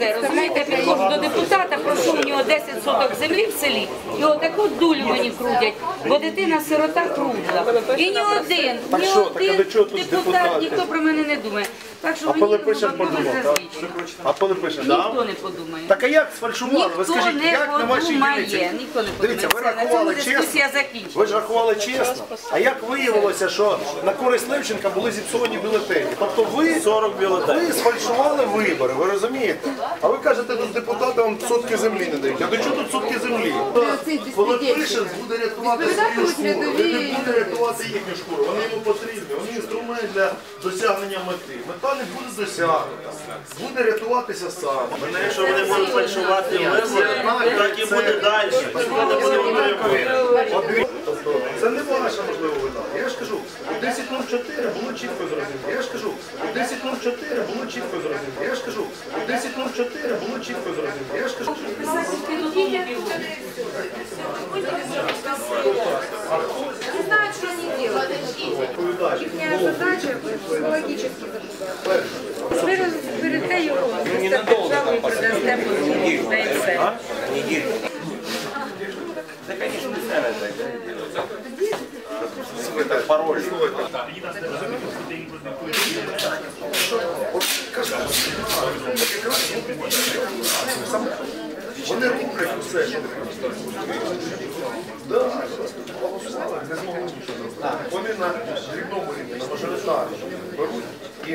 вибачте, розумієте, підходжу до депутата, прошу у нього 10 соток землі в селі, і отаку дулю мені крутять, бо дитина сирота кругла. І ні один, ні один депутат, ніхто про мене не думає. Так що А мені Пилипишин воно подумав, так? А Пилипишин, да? Ніхто не подумає. Так а як сфальшували? Ви Ніхто скажіть, не як на вашій подумає, дільниці? ніхто не подумає. Дивіться, ви Все, на цьому рахували дискусія чесно. закінчена. Ви ж рахували чесно. А як виявилося, що на користь Левченка були зіпсовані бюлетені? Тобто ви 40 бюлетенів. Ви сфальшували вибори, ви розумієте? А ви кажете, тут депутати вам сотки землі не дають. А до чого тут сотки буде рятувати свою шкуру. Він не буде рятувати їхню шкуру. Вони йому потрібні. Вони інструмент для досягнення мети. Мета не буде досягнута. Буде рятуватися сам. Якщо вони будуть фальшувати вибори, так і буде далі. От дивіться, тобто, Це не ваша можливо вина. Я ж кажу, у 10.04 було чітко зрозуміло. Я ж кажу, у 10.04 було чітко зрозуміло. Я ж кажу, у 10.04 було чітко зрозуміло. Я ж кажу, Не знают, что они делают. Их задача психологически запугать. Ви розберете його, це державу і продасте по і все. Пароль. Вони роблять усе, що пароль. Вони не змогли. Вони на дрібному рівні, на мажоритарному беруть і